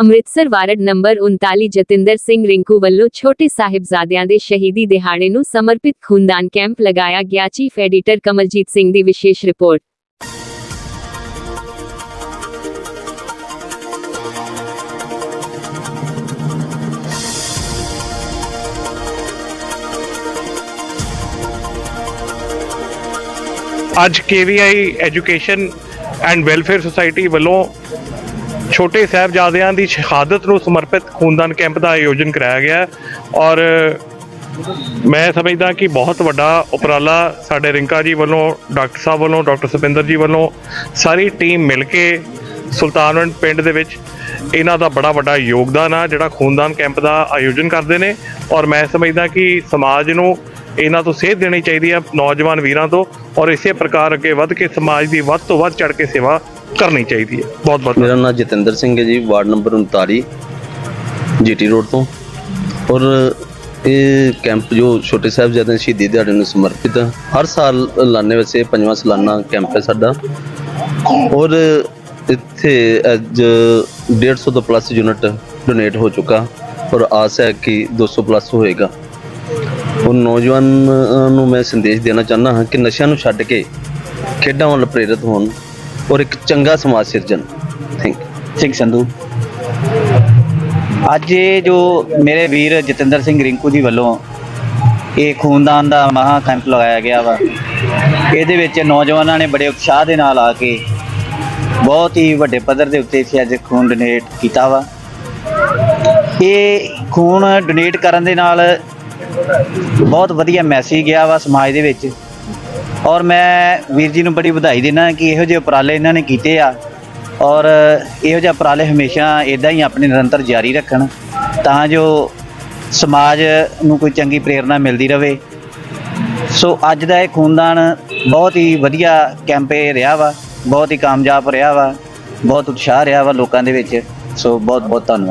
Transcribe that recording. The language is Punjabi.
ਅੰਮ੍ਰਿਤਸਰ ਵਾਰਡ ਨੰਬਰ 39 ਜਤਿੰਦਰ ਸਿੰਘ ਰਿੰਕੂ ਵੱਲੋਂ ਛੋਟੇ ਸਾਹਿਬਜ਼ਾਦਿਆਂ ਦੇ ਸ਼ਹੀਦੀ ਦਿਹਾੜੇ ਨੂੰ ਸਮਰਪਿਤ ਖੂਨਦਾਨ ਕੈਂਪ ਲਗਾਇਆ ਗਿਆ। ਚੀਫ ਐਡੀਟਰ ਕਮਲਜੀਤ ਸਿੰਘ ਦੀ ਵਿਸ਼ੇਸ਼ ਰਿਪੋਰਟ। ਅੱਜ KVI education and welfare society ਵੱਲੋਂ ਛੋਟੇ ਸਾਹਿਬਜ਼ਾਦਿਆਂ ਦੀ ਸ਼ਹਾਦਤ ਨੂੰ ਸਮਰਪਿਤ ਖੂਨਦਾਨ ਕੈਂਪ ਦਾ ਆਯੋਜਨ ਕਰਾਇਆ ਗਿਆ ਔਰ ਮੈਂ ਸਮਝਦਾ ਕਿ ਬਹੁਤ ਵੱਡਾ ਉਪਰਾਲਾ ਸਾਡੇ ਰਿੰਕਾ ਜੀ ਵੱਲੋਂ, ਡਾਕਟਰ ਸਾਹਿਬ ਵੱਲੋਂ, ਡਾਕਟਰ ਸੁਪਿੰਦਰ ਜੀ ਵੱਲੋਂ ਸਾਰੀ ਟੀਮ ਮਿਲ ਕੇ ਸੁਲਤਾਨਵੰਡ ਪਿੰਡ ਦੇ ਵਿੱਚ ਇਹਨਾਂ ਦਾ ਬੜਾ ਵੱਡਾ ਯੋਗਦਾਨ ਆ, ਜਿਹੜਾ ਖੂਨਦਾਨ ਕੈਂਪ ਦਾ ਆਯੋਜਨ ਕਰਦੇ ਨੇ ਔਰ ਮੈਂ ਸਮਝਦਾ ਕਿ ਸਮਾਜ ਨੂੰ ਇਹਨਾਂ ਤੋਂ ਸੇਧ ਦੇਣੀ ਚਾਹੀਦੀ ਆ ਨੌਜਵਾਨ ਵੀਰਾਂ ਤੋਂ ਔਰ ਇਸੇ ਪ੍ਰਕਾਰ ਅੱਗੇ ਵੱਧ ਕੇ ਸਮਾਜ ਦੀ ਵੱਧ ਤੋਂ ਵੱਧ ਚੜ ਕੇ ਸੇਵਾ ਕਰਨੀ ਚਾਹੀਦੀ ਹੈ। ਬਹੁਤ ਬਹੁਤ ਮੇਰਾ ਨਾਮ ਜਤਿੰਦਰ ਸਿੰਘ ਹੈ ਜੀ, ਵਾਰਡ ਨੰਬਰ 39 ਜੀਟੀ ਰੋਡ ਤੋਂ। ਔਰ ਇਹ ਕੈਂਪ ਜੋ ਛੋਟੇ ਸਾਹਿਬਜ਼ਾਦਿਆਂ ਸ਼ਹੀਦੀ ਦਿਹਾੜੇ ਨੂੰ ਸਮਰਪਿਤ ਹੈ, ਹਰ ਸਾਲ ਲਾਣੇ ਵੈਸੇ ਪੰਜਵਾਂ ਸਾਲਾਨਾ ਕੈਂਪ ਹੈ ਸਾਡਾ। ਔਰ ਇੱਥੇ ਅੱਜ 150 ਤੋਂ ਪਲੱਸ ਯੂਨਿਟ ਡੋਨੇਟ ਹੋ ਚੁੱਕਾ। ਔਰ ਆਸ ਹੈ ਕਿ 200 ਪਲੱਸ ਹੋਏਗਾ। ਉਹ ਨੌਜਵਾਨ ਨੂੰ ਮੈਂ ਸੰਦੇਸ਼ ਦੇਣਾ ਚਾਹੁੰਦਾ ਹਾਂ ਕਿ ਨਸ਼ਿਆਂ ਨੂੰ ਛੱਡ ਕੇ ਖੇਡਾਂ ਵੱਲ ਪ੍ਰੇਰਿਤ ਹੋਣ। ਔਰ ਇੱਕ ਚੰਗਾ ਸਮਾਜ ਸਿਰਜਣ। ਥੈਂਕ ਸਿੰਘ ਸੰਧੂ। ਅੱਜ ਇਹ ਜੋ ਮੇਰੇ ਵੀਰ ਜਤਿੰਦਰ ਸਿੰਘ ਰਿੰਕੂ ਜੀ ਵੱਲੋਂ ਇਹ ਖੂਨਦਾਨ ਦਾ ਮਹਾ ਕੈਂਪ ਲਗਾਇਆ ਗਿਆ ਵਾ, ਇਹਦੇ ਵਿੱਚ ਨੌਜਵਾਨਾਂ ਨੇ ਬੜੇ ਉਤਸ਼ਾਹ ਦੇ ਨਾਲ ਆ ਕੇ ਬਹੁਤ ਹੀ ਵੱਡੇ ਪੱਧਰ ਦੇ ਉੱਤੇ ਅਸੀਂ ਅੱਜ ਖੂਨ ਡੋਨੇਟ ਕੀਤਾ ਵਾ। ਇਹ ਖੂਨ ਡੋਨੇਟ ਕਰਨ ਦੇ ਨਾਲ ਬਹੁਤ ਵਧੀਆ ਮੈਸੇਜ ਗਿਆ ਵਾ ਸਮਾਜ ਦੇ ਵਿੱਚ। ਔਰ ਮੈਂ ਵੀਰ ਜੀ ਨੂੰ ਬੜੀ ਵਧਾਈ ਦੇਣਾ ਕਿ ਇਹੋ ਜਿਹੇ ਉਪਰਾਲੇ ਇਹਨਾਂ ਨੇ ਕੀਤੇ ਆ। ਔਰ ਇਹੋ ਜਿਹੇ ਉਪਰਾਲੇ ਹਮੇਸ਼ਾ ਇਦਾਂ ਹੀ ਆਪਣੇ ਨਿਰੰਤਰ ਜਾਰੀ ਰੱਖਣ, ਤਾਂ ਜੋ ਸਮਾਜ ਨੂੰ ਕੋਈ ਚੰਗੀ ਪ੍ਰੇਰਣਾ ਮਿਲਦੀ ਰਹੇ ਸੋ ਅੱਜ ਦਾ ਇਹ ਖੂਨਦਾਨ ਬਹੁਤ ਹੀ ਵਧੀਆ ਕੈਂਪ ਰਿਹਾ ਵਾ, ਬਹੁਤ ਹੀ ਕਾਮਯਾਬ ਰਿਹਾ ਵਾ, ਬਹੁਤ ਉਤਸ਼ਾਹ ਰਿਹਾ ਵਾ ਲੋਕਾਂ ਦੇ ਵਿੱਚ। ਸੋ ਬਹੁਤ ਬਹੁਤ ਧੰਨਵਾਦ।